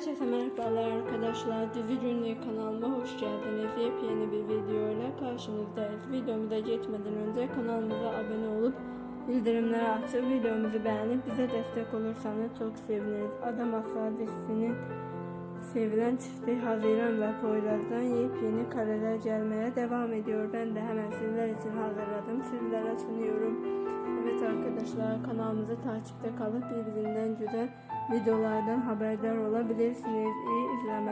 Herkese merhabalar arkadaşlar. Dizi Günlüğü kanalıma hoş geldiniz. Yepyeni bir video ile karşınızdayız. Videomu da geçmeden önce kanalımıza abone olup bildirimleri açıp videomuzu beğenip bize destek olursanız çok seviniriz. Adam Asla dizisinin sevilen çifti Haziran ve Poyraz'dan yepyeni kareler gelmeye devam ediyor. Ben de hemen sizler için hazırladım. Sizlere sunuyorum. Evet arkadaşlar kanalımızı takipte kalıp birbirinden güzel videolardan haberdar olabilirsiniz. İyi izlemeler.